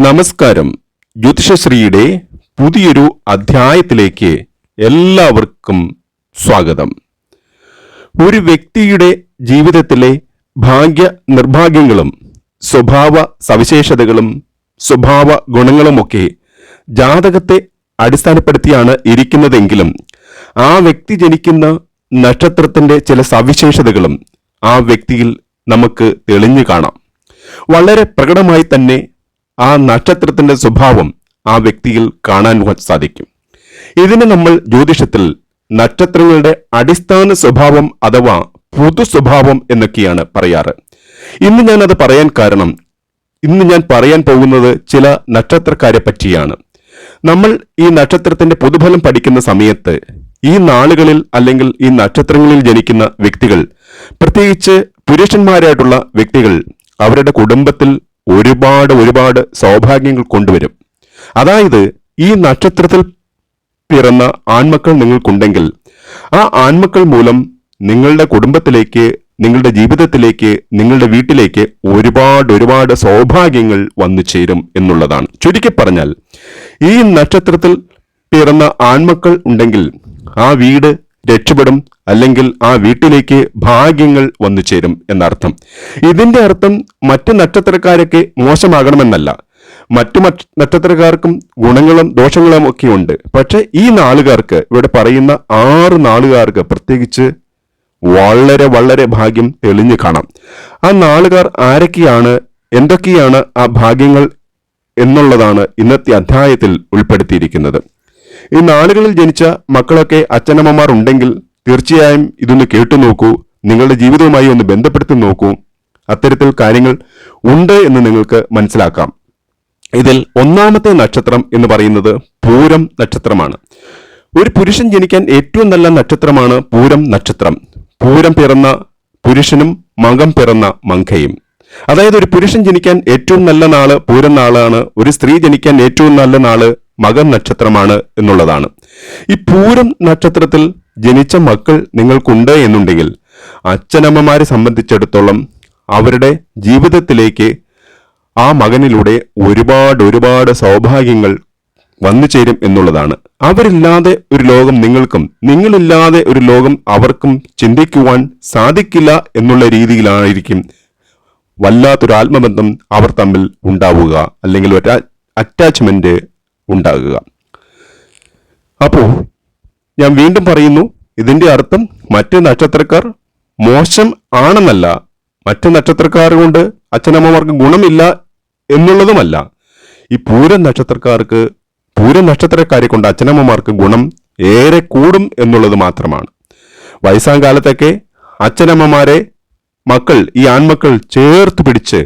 നമസ്കാരം. ജ്യോതിഷശ്രീയുടെ പുതിയൊരു അധ്യായത്തിലേക്ക് എല്ലാവർക്കും സ്വാഗതം. ഒരു വ്യക്തിയുടെ ജീവിതത്തിലെ ഭാഗ്യ നിർഭാഗ്യങ്ങളും സ്വഭാവ സവിശേഷതകളും സ്വഭാവ ഗുണങ്ങളുമൊക്കെ ജാതകത്തെ അടിസ്ഥാനപ്പെടുത്തിയാണ് ഇരിക്കുന്നതെങ്കിലും ആ വ്യക്തി ജനിക്കുന്ന നക്ഷത്രത്തിന്റെ ചില സവിശേഷതകളും ആ വ്യക്തിയിൽ നമുക്ക് തെളിഞ്ഞു കാണാം. വളരെ പ്രകടമായി തന്നെ ആ നക്ഷത്രത്തിന്റെ സ്വഭാവം ആ വ്യക്തിയിൽ കാണാൻ സാധിക്കും. ഇതിന് നമ്മൾ ജ്യോതിഷത്തിൽ നക്ഷത്രങ്ങളുടെ അടിസ്ഥാന സ്വഭാവം അഥവാ പൊതു സ്വഭാവം എന്നൊക്കെയാണ് പറയാറ്. ഇന്ന് ഞാൻ അത് പറയാൻ കാരണം ഇന്ന് ഞാൻ പറയാൻ പോകുന്നത് ചില നക്ഷത്രക്കാരെ പറ്റിയാണ്. നമ്മൾ ഈ നക്ഷത്രത്തിന്റെ പൊതുഫലം പഠിക്കുന്ന സമയത്ത് ഈ നാളുകളിൽ അല്ലെങ്കിൽ ഈ നക്ഷത്രങ്ങളിൽ ജനിക്കുന്ന വ്യക്തികൾ പ്രത്യേകിച്ച് പുരുഷന്മാരായിട്ടുള്ള വ്യക്തികൾ അവരുടെ കുടുംബത്തിൽ ഒരുപാട് ഒരുപാട് സൗഭാഗ്യങ്ങൾ കൊണ്ടുവരും. അതായത് ഈ നക്ഷത്രത്തിൽ പിറന്ന ആൺമക്കൾ നിങ്ങൾക്കുണ്ടെങ്കിൽ ആ ആൺമക്കൾ മൂലം നിങ്ങളുടെ കുടുംബത്തിലേക്ക് നിങ്ങളുടെ ജീവിതത്തിലേക്ക് നിങ്ങളുടെ വീട്ടിലേക്ക് ഒരുപാട് ഒരുപാട് സൗഭാഗ്യങ്ങൾ വന്നു ചേരും എന്നുള്ളതാണ്. ചുരുക്കി പറഞ്ഞാൽ ഈ നക്ഷത്രത്തിൽ പിറന്ന ആൺമക്കൾ ഉണ്ടെങ്കിൽ ആ വീട് രക്ഷപ്പെടും അല്ലെങ്കിൽ ആ വീട്ടിലേക്ക് ഭാഗ്യങ്ങൾ വന്നു ചേരും എന്നർത്ഥം. ഇതിന്റെ അർത്ഥം മറ്റു നക്ഷത്രക്കാരൊക്കെ മോശമാകണമെന്നല്ല. മറ്റു നക്ഷത്രക്കാർക്കും ഗുണങ്ങളും ദോഷങ്ങളും ഒക്കെ ഉണ്ട്. പക്ഷെ ഈ നാളുകാർക്ക് ഇവിടെ പറയുന്ന ആറ് നാളുകാർക്ക് പ്രത്യേകിച്ച് വളരെ വളരെ ഭാഗ്യം തെളിഞ്ഞു കാണാം. ആ നാളുകാർ ആരൊക്കെയാണ് എന്തൊക്കെയാണ് ആ ഭാഗ്യങ്ങൾ എന്നുള്ളതാണ് ഇന്നത്തെ അധ്യായത്തിൽ ഉൾപ്പെടുത്തിയിരിക്കുന്നത്. ഈ നാളുകളിൽ ജനിച്ച മക്കളൊക്കെ അച്ഛനമ്മമാർ ഉണ്ടെങ്കിൽ തീർച്ചയായും ഇതൊന്ന് കേട്ടു നോക്കൂ നിങ്ങളുടെ ജീവിതവുമായി ഒന്ന് ബന്ധപ്പെടുത്തി നോക്കൂ. അത്തരത്തിൽ കാര്യങ്ങൾ ഉണ്ട് എന്ന് നിങ്ങൾക്ക് മനസ്സിലാക്കാം. ഇതിൽ ഒന്നാമത്തെ നക്ഷത്രം എന്ന് പറയുന്നത് പൂരം നക്ഷത്രമാണ്. ഒരു പുരുഷൻ ജനിക്കാൻ ഏറ്റവും നല്ല നക്ഷത്രമാണ് പൂരം നക്ഷത്രം. പൂരം പിറന്ന പുരുഷനും മകം പിറന്ന മങ്കയും. അതായത് ഒരു പുരുഷൻ ജനിക്കാൻ ഏറ്റവും നല്ല നാൾ പൂരം നാളാണ് ഒരു സ്ത്രീ ജനിക്കാൻ ഏറ്റവും നല്ല നാൾ മകൻ നക്ഷത്രമാണ് എന്നുള്ളതാണ്. ഈ പൂരം നക്ഷത്രത്തിൽ ജനിച്ച മക്കൾ നിങ്ങൾക്കുണ്ട് എന്നുണ്ടെങ്കിൽ അച്ഛനമ്മമാരെ സംബന്ധിച്ചിടത്തോളം അവരുടെ ജീവിതത്തിലേക്ക് ആ മകനിലൂടെ ഒരുപാട് ഒരുപാട് സൗഭാഗ്യങ്ങൾ വന്നു ചേരും എന്നുള്ളതാണ്. അവരില്ലാതെ ഒരു ലോകം നിങ്ങൾക്കും നിങ്ങളില്ലാതെ ഒരു ലോകം അവർക്കും ചിന്തിക്കുവാൻ സാധിക്കില്ല എന്നുള്ള രീതിയിലായിരിക്കും വല്ലാത്തൊരു ആത്മബന്ധം അവർ തമ്മിൽ ഉണ്ടാവുക അല്ലെങ്കിൽ ഒരു അറ്റാച്ച്മെന്റ് ഉണ്ടാകുക. അപ്പോൾ ഞാൻ വീണ്ടും പറയുന്നു ഇതിന്റെ അർത്ഥം മറ്റ് നക്ഷത്രക്കാർ മോശം ആണെന്നല്ല. മറ്റ് നക്ഷത്രക്കാർ കൊണ്ട് അച്ഛനമ്മമാർക്ക് ഗുണമില്ല എന്നുള്ളതുമല്ല. ഈ പൂര നക്ഷത്രക്കാർക്ക് പൂര നക്ഷത്രക്കാരെ കൊണ്ട് അച്ഛനമ്മമാർക്ക് ഗുണം ഏറെ കൂടും എന്നുള്ളത് മാത്രമാണ്. വയസ്സാം കാലത്തൊക്കെ അച്ഛനമ്മമാരെ മക്കൾ ഈ ആൺമക്കൾ ചേർത്ത് പിടിച്ച്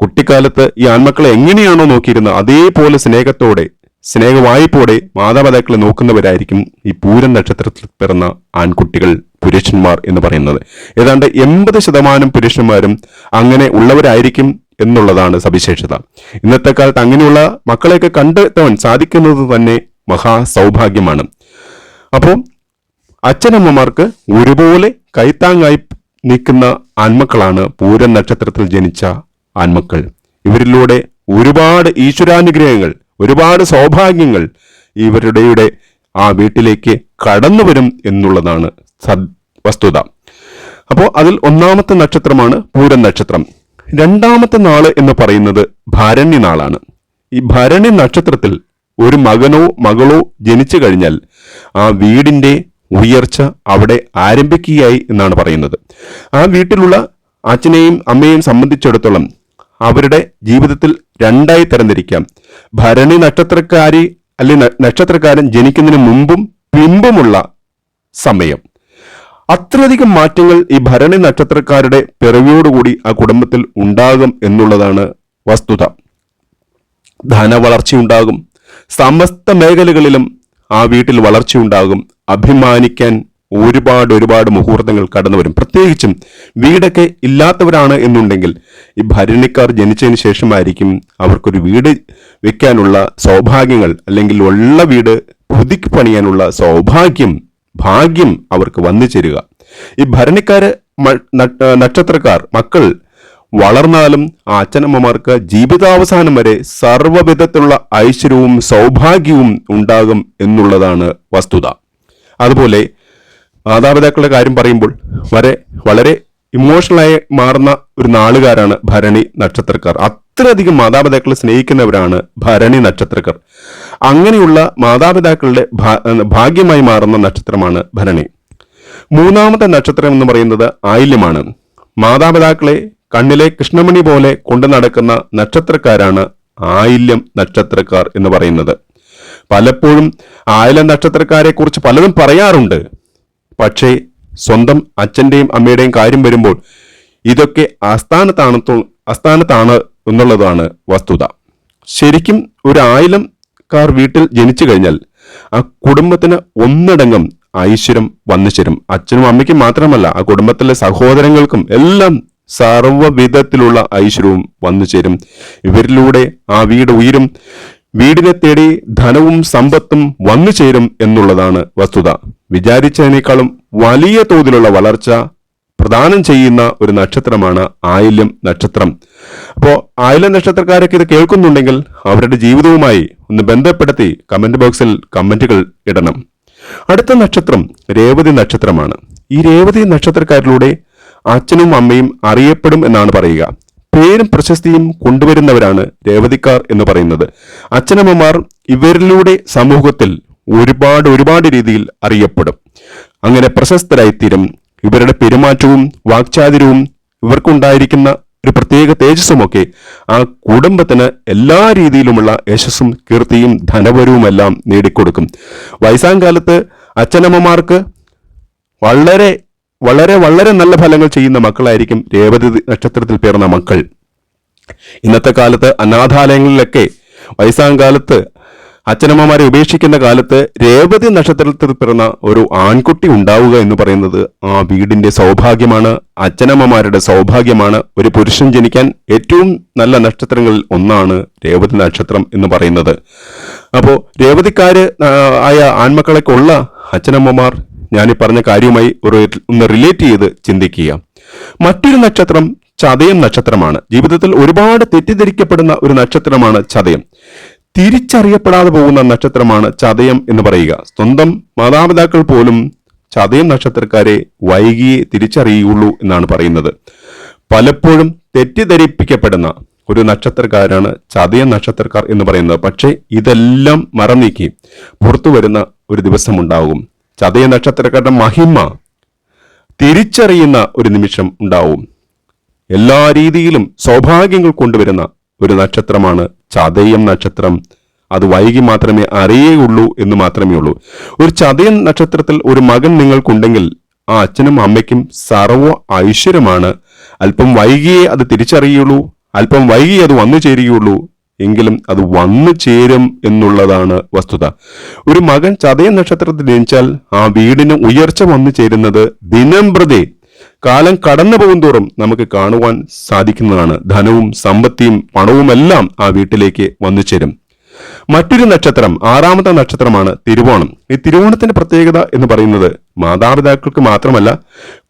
കുട്ടിക്കാലത്ത് ഈ ആൺമക്കളെ എങ്ങനെയാണോ നോക്കിയിരുന്നത് അതേപോലെ സ്നേഹത്തോടെ സ്നേഹവായ്പോടെ മാതാപിതാക്കളെ നോക്കുന്നവരായിരിക്കും ഈ പൂരൻ നക്ഷത്രത്തിൽ പിറന്ന ആൺകുട്ടികൾ പുരുഷന്മാർ എന്ന് പറയുന്നത്. ഏതാണ്ട് എൺപത് ശതമാനം പുരുഷന്മാരും അങ്ങനെ ഉള്ളവരായിരിക്കും എന്നുള്ളതാണ് സവിശേഷത. ഇന്നത്തെ കാലത്ത് അങ്ങനെയുള്ള മക്കളെയൊക്കെ കണ്ടെത്താൻ സാധിക്കുന്നത് തന്നെ മഹാ സൗഭാഗ്യമാണ്. അപ്പോൾ അച്ഛനമ്മമാർക്ക് ഒരുപോലെ കൈത്താങ്ങായി നിൽക്കുന്ന ആൺമക്കളാണ് പൂരൻ നക്ഷത്രത്തിൽ ജനിച്ച ആൺമക്കൾ. ഇവരിലൂടെ ഒരുപാട് ഈശ്വരാനുഗ്രഹങ്ങൾ ഒരുപാട് സൗഭാഗ്യങ്ങൾ ഇവരുടെ ആ വീട്ടിലേക്ക് കടന്നു വരും എന്നുള്ളതാണ് വസ്തുത. അപ്പോൾ അതിൽ ഒന്നാമത്തെ നക്ഷത്രമാണ് പൂരം നക്ഷത്രം. രണ്ടാമത്തെ നാൾ എന്ന് പറയുന്നത് ഭരണി നാളാണ്. ഈ ഭരണി നക്ഷത്രത്തിൽ ഒരു മകനോ മകളോ ജനിച്ചു കഴിഞ്ഞാൽ ആ വീടിന്റെ ഉയർച്ച അവിടെ ആരംഭിക്കുകയായി എന്നാണ് പറയുന്നത്. ആ വീട്ടിലുള്ള അച്ഛനെയും അമ്മയെയും സംബന്ധിച്ചിടത്തോളം അവരുടെ ജീവിതത്തിൽ രണ്ടായി തരംതിരിക്കാം. ഭരണി നക്ഷത്രക്കാരി അല്ലെങ്കിൽ നക്ഷത്രക്കാരൻ ജനിക്കുന്നതിന് മുമ്പും പിമ്പുമുള്ള സമയം. അത്രയധികം മാറ്റങ്ങൾ ഈ ഭരണി നക്ഷത്രക്കാരുടെ പിറവിയോടുകൂടി ആ കുടുംബത്തിൽ ഉണ്ടാകും എന്നുള്ളതാണ് വസ്തുത. ധനവളർച്ചയുണ്ടാകും സമസ്ത മേഖലകളിലും ആ വീട്ടിൽ വളർച്ചയുണ്ടാകും അഭിമാനിക്കാൻ ഒരുപാട് ഒരുപാട് മുഹൂർത്തങ്ങൾ കടന്നു വരും. പ്രത്യേകിച്ചും വീടൊക്കെ ഇല്ലാത്തവരാണ് എന്നുണ്ടെങ്കിൽ ഈ ഭരണിക്കാർ ജനിച്ചതിന് ശേഷമായിരിക്കും അവർക്കൊരു വീട് വെക്കാനുള്ള സൗഭാഗ്യങ്ങൾ അല്ലെങ്കിൽ ഉള്ള വീട് പുതുക്കി പണിയാനുള്ള സൗഭാഗ്യം ഭാഗ്യം അവർക്ക് വന്നു ചേരുക. ഈ ഭരണിക്കാര് നക്ഷത്രക്കാർ മക്കൾ വളർന്നാലും ആ അച്ഛനമ്മമാർക്ക് ജീവിതാവസാനം വരെ സർവവിധത്തിലുള്ള ഐശ്വര്യവും സൗഭാഗ്യവും ഉണ്ടാകും എന്നുള്ളതാണ് വസ്തുത. അതുപോലെ മാതാപിതാക്കളുടെ കാര്യം പറയുമ്പോൾ വരെ വളരെ ഇമോഷണലായി മാറുന്ന ഒരു നാളുകാരാണ് ഭരണി നക്ഷത്രക്കാർ. അത്രയധികം മാതാപിതാക്കളെ സ്നേഹിക്കുന്നവരാണ് ഭരണി നക്ഷത്രക്കാർ. അങ്ങനെയുള്ള മാതാപിതാക്കളുടെ ഭാഗ്യമായി മാറുന്ന നക്ഷത്രമാണ് ഭരണി. മൂന്നാമത്തെ നക്ഷത്രം എന്ന് പറയുന്നത് ആയില്യമാണ്. മാതാപിതാക്കളെ കണ്ണിലെ കൃഷ്ണമണി പോലെ കൊണ്ടു നടക്കുന്ന നക്ഷത്രക്കാരാണ് ആയില്യം നക്ഷത്രക്കാർ എന്ന് പറയുന്നത്. പലപ്പോഴും ആയില്യം നക്ഷത്രക്കാരെ കുറിച്ച് പലതും പറയാറുണ്ട്. പക്ഷേ സ്വന്തം അച്ഛന്റെയും അമ്മയുടെയും കാര്യം വരുമ്പോൾ ഇതൊക്കെ ആസ്ഥാനത്താണ് ആസ്ഥാനത്താണ് എന്നുള്ളതാണ് വസ്തുത. ശരിക്കും ഒരു ആയിരംകാർ വീട്ടിൽ ജനിച്ചു കഴിഞ്ഞാൽ ആ കുടുംബത്തിന് ഒന്നടങ്കം ഐശ്വര്യം വന്നു ചേരും. അച്ഛനും അമ്മയ്ക്കും മാത്രമല്ല ആ കുടുംബത്തിലെ സഹോദരങ്ങൾക്കും എല്ലാം സർവവിധത്തിലുള്ള ഐശ്വര്യവും വന്നു ചേരും. ഇവരിലൂടെ ആ വീട് ഉയരും. വീടിനെ തേടി ധനവും സമ്പത്തും വന്നു ചേരും എന്നുള്ളതാണ് വസ്തുത. വിചാരിച്ചതിനേക്കാളും വലിയ തോതിലുള്ള വളർച്ച പ്രദാനം ചെയ്യുന്ന ഒരു നക്ഷത്രമാണ് ആയില്യം നക്ഷത്രം. അപ്പോൾ ആയില്യം നക്ഷത്രക്കാരൊക്കെ ഇത് കേൾക്കുന്നുണ്ടെങ്കിൽ അവരുടെ ജീവിതവുമായി ഒന്ന് ബന്ധപ്പെടുത്തി കമന്റ് ബോക്സിൽ കമന്റുകൾ ഇടണം. അടുത്ത നക്ഷത്രം രേവതി നക്ഷത്രമാണ്. ഈ രേവതി നക്ഷത്രക്കാരിലൂടെ അച്ഛനും അമ്മയും അറിയപ്പെടും എന്നാണ് പറയുക. പേരും പ്രശസ്തിയും കൊണ്ടുവരുന്നവരാണ് രേവതിക്കാർ എന്ന് പറയുന്നത്. അച്ഛനമ്മമാർ ഇവരിലൂടെ സമൂഹത്തിൽ ഒരുപാട് ഒരുപാട് രീതിയിൽ അറിയപ്പെടും. അങ്ങനെ പ്രശസ്തരായിത്തീരും. ഇവരുടെ പെരുമാറ്റവും വാക്ചാതുര്യവും ഇവർക്കുണ്ടായിരിക്കുന്ന ഒരു പ്രത്യേക തേജസ്സുമൊക്കെ ആ കുടുംബത്തിന് എല്ലാ രീതിയിലുമുള്ള യശസ്സും കീർത്തിയും ധനപരവുമെല്ലാം നേടിക്കൊടുക്കും. വയസ്സാം കാലത്ത് അച്ഛനമ്മമാർക്ക് വളരെ വളരെ വളരെ നല്ല ഫലങ്ങൾ ചെയ്യുന്ന മക്കളായിരിക്കും രേവതി നക്ഷത്രത്തിൽ പേർന്ന മക്കൾ. ഇന്നത്തെ കാലത്ത് അനാഥാലയങ്ങളിലൊക്കെ വയസ്സാം കാലത്ത് അച്ഛനമ്മമാരെ ഉപേക്ഷിക്കുന്ന കാലത്ത് രേവതി നക്ഷത്രത്തിൽ പിറന്ന ഒരു ആൺകുട്ടി ഉണ്ടാവുക എന്ന് പറയുന്നത് ആ വീടിന്റെ സൗഭാഗ്യമാണ് അച്ഛനമ്മമാരുടെ സൗഭാഗ്യമാണ്. ഒരു പുരുഷൻ ജനിക്കാൻ ഏറ്റവും നല്ല നക്ഷത്രങ്ങളിൽ ഒന്നാണ് രേവതി നക്ഷത്രം എന്ന് പറയുന്നത്. അപ്പോൾ രേവതിക്കാര് ആയ ആൺമക്കളൊക്കെ ഉള്ള അച്ഛനമ്മമാർ ഞാൻ ഈ പറഞ്ഞ കാര്യവുമായി ഒരു ഒന്ന് റിലേറ്റ് ചെയ്ത് ചിന്തിക്കുക. മറ്റൊരു നക്ഷത്രം ചതയം നക്ഷത്രമാണ്. ജീവിതത്തിൽ ഒരുപാട് തെറ്റിദ്ധരിക്കപ്പെടുന്ന ഒരു നക്ഷത്രമാണ് ചതയം. തിരിച്ചറിയപ്പെടാതെ പോകുന്ന നക്ഷത്രമാണ് ചതയം എന്ന് പറയുക. സ്വന്തം മാതാപിതാക്കൾ പോലും ചതയം നക്ഷത്രക്കാരെ വൈകിയേ തിരിച്ചറിയുള്ളൂ എന്നാണ് പറയുന്നത്. പലപ്പോഴും തെറ്റിദ്ധരിപ്പിക്കപ്പെടുന്ന ഒരു നക്ഷത്രക്കാരാണ് ചതയ നക്ഷത്രക്കാർ എന്ന് പറയുന്നത്. പക്ഷേ ഇതെല്ലാം മറന്നീക്കി പുറത്തു വരുന്ന ഒരു ദിവസമുണ്ടാകും. ചതയ നക്ഷത്രക്കാരുടെ മഹിമ തിരിച്ചറിയുന്ന ഒരു നിമിഷം ഉണ്ടാവും. എല്ലാ രീതിയിലും സൗഭാഗ്യങ്ങൾ കൊണ്ടുവരുന്ന ഒരു നക്ഷത്രമാണ് ചതയം നക്ഷത്രം. അത് വൈകി മാത്രമേ അറിയുകയുള്ളൂ എന്ന് മാത്രമേ ഉള്ളൂ. ഒരു ചതയൻ നക്ഷത്രത്തിൽ ഒരു മകൻ നിങ്ങൾക്കുണ്ടെങ്കിൽ ആ അച്ഛനും അമ്മയ്ക്കും സർവ ഐശ്വര്യമാണ്. അല്പം വൈകിയേ അത് തിരിച്ചറിയുള്ളൂ. അല്പം വൈകി അത് വന്നു ചേരുകയുള്ളൂ എങ്കിലും അത് വന്നു ചേരും എന്നുള്ളതാണ് വസ്തുത. ഒരു മകൻ ചതയ നക്ഷത്രത്തിൽ ജനിച്ചാൽ ആ വീടിന് ഉയർച്ച വന്നു ചേരുന്നത് ദിനം പ്രതി. കാലം കടന്നു പോകുന്തോറും നമുക്ക് കാണുവാൻ സാധിക്കുന്നതാണ്. ധനവും സമ്പത്തിയും പണവുമെല്ലാം ആ വീട്ടിലേക്ക് വന്നു ചേരും. മറ്റൊരു നക്ഷത്രം ആറാമത്തെ നക്ഷത്രമാണ് തിരുവോണം. ഈ തിരുവോണത്തിന്റെ പ്രത്യേകത എന്ന് പറയുന്നത് മാതാപിതാക്കൾക്ക് മാത്രമല്ല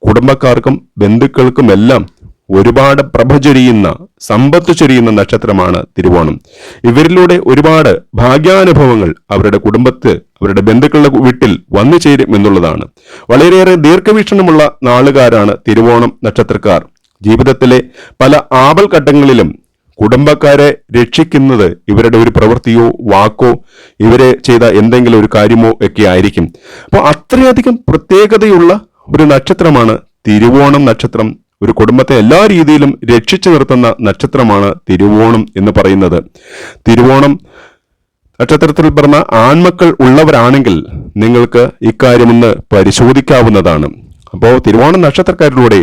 കുടുംബക്കാർക്കും ബന്ധുക്കൾക്കും എല്ലാം ഒരുപാട് പ്രഭ ചൊരിയുന്ന സമ്പത്ത് ചൊരിയുന്ന നക്ഷത്രമാണ് തിരുവോണം. ഇവരിലൂടെ ഒരുപാട് ഭാഗ്യാനുഭവങ്ങൾ അവരുടെ കുടുംബത്ത് അവരുടെ ബന്ധുക്കളുടെ വീട്ടിൽ വന്നു ചേരും എന്നുള്ളതാണ്. വളരെയേറെ ദീർഘവീക്ഷണമുള്ള നാളുകാരാണ് തിരുവോണം നക്ഷത്രക്കാർ. ജീവിതത്തിലെ പല ആപൽ ഘട്ടങ്ങളിലും കുടുംബക്കാരെ രക്ഷിക്കുന്നത് ഇവരുടെ ഒരു പ്രവൃത്തിയോ വാക്കോ ഇവരെ ചെയ്ത എന്തെങ്കിലും ഒരു കാര്യമോ ഒക്കെ ആയിരിക്കും. അപ്പോൾ അത്രയധികം പ്രത്യേകതയുള്ള ഒരു നക്ഷത്രമാണ് തിരുവോണം നക്ഷത്രം ഒരു കുടുംബത്തെ എല്ലാ രീതിയിലും രക്ഷിച്ചു നിർത്തുന്ന നക്ഷത്രമാണ് തിരുവോണം എന്ന് പറയുന്നത്. തിരുവോണം നക്ഷത്രത്തിൽ പറഞ്ഞ ആൺമക്കൾ ഉള്ളവരാണെങ്കിൽ നിങ്ങൾക്ക് ഇക്കാര്യം ഇന്ന് പരിശോധിക്കാവുന്നതാണ്. അപ്പോൾ തിരുവോണം നക്ഷത്രക്കാരിലൂടെ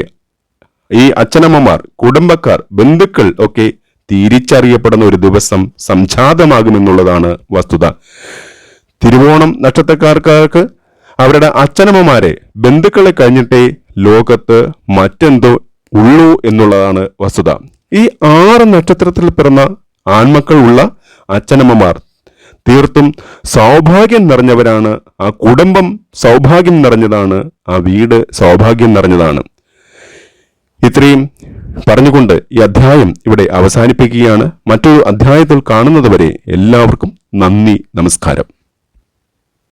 ഈ അച്ഛനമ്മമാർ കുടുംബക്കാർ ബന്ധുക്കൾ ഒക്കെ തിരിച്ചറിയപ്പെടുന്ന ഒരു ദിവസം സംജാതമാകുമെന്നുള്ളതാണ് വസ്തുത. തിരുവോണം നക്ഷത്രക്കാർക്ക് അവരുടെ അച്ഛനമ്മമാരെ ബന്ധുക്കളെ കഴിഞ്ഞിട്ടേ ലോകത്ത് മറ്റെന്തോ ഉള്ളൂ എന്നുള്ളതാണ് വസ്തുത. ഈ ആറ് നക്ഷത്രത്തിൽ പിറന്ന ആൺമക്കൾ ഉള്ള അച്ഛനമ്മമാർ തീർത്തും സൗഭാഗ്യം നിറഞ്ഞവരാണ്. ആ കുടുംബം സൗഭാഗ്യം നിറഞ്ഞതാണ്. ആ വീട് സൗഭാഗ്യം നിറഞ്ഞതാണ്. ഇത്രയും പറഞ്ഞുകൊണ്ട് ഈ അധ്യായം ഇവിടെ അവസാനിപ്പിക്കുകയാണ്. മറ്റൊരു അധ്യായത്തിൽ കാണുന്നതുവരെ എല്ലാവർക്കും നന്ദി നമസ്കാരം.